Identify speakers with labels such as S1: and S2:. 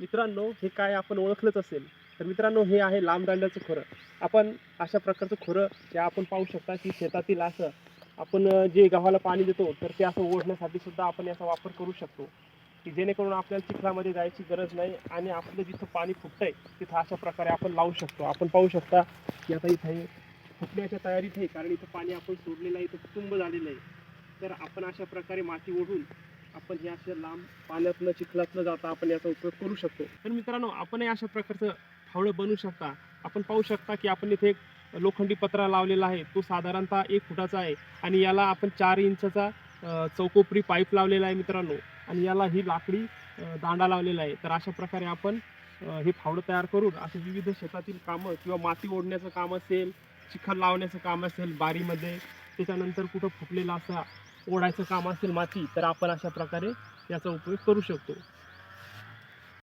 S1: मित्रांनो हे काय आपण ओळखलंच असेल. तर मित्रांनो हे आहे लांब दांड्याचं खोरं. आपण अशा प्रकारचं खोरं जे आपण पाहू शकता की शेतातील असं आपण जे गव्हाला पाणी देतो तर ते असं ओढण्यासाठी सुद्धा आपण याचा वापर करू शकतो. की जेणेकरून आपल्याला चिखलामध्ये जायची गरज नाही आणि आपलं जिथं पाणी फुटतंय तिथं अशा प्रकारे आपण लावू शकतो. आपण पाहू शकता की आता इथं हे फुटण्याच्या तयारीत आहे कारण इथं पाणी आपण सोडलेलं आहे इथं तुंब झालेलं आहे. तर आपण अशा प्रकारे माती ओढून आपण हे असे लांब पाण्यातनं चिखलातनं जाता आपण याचा उपयोग करू शकतो. तर मित्रांनो आपणही अशा प्रकारचं फावडं बनवू शकता. आपण पाहू शकता की आपण इथे एक लोखंडी पत्रा लावलेला आहे. तो साधारणतः एक फुटाचा आहे आणि याला आपण चार इंचचा चौकोपरी पाईप लावलेला आहे मित्रांनो. आणि याला ही लाकडी दांडा लावलेला आहे. तर अशा प्रकारे आपण हे फावडं तयार करून असे विविध शेतातील कामं किंवा माती ओढण्याचं काम असेल चिखल लावण्याचं काम असेल बारीमध्ये त्याच्यानंतर कुठं फुटलेला असा ओढायचं काम असेल माती तर आपण अशा प्रकारे याचा उपयोग करू शकतो.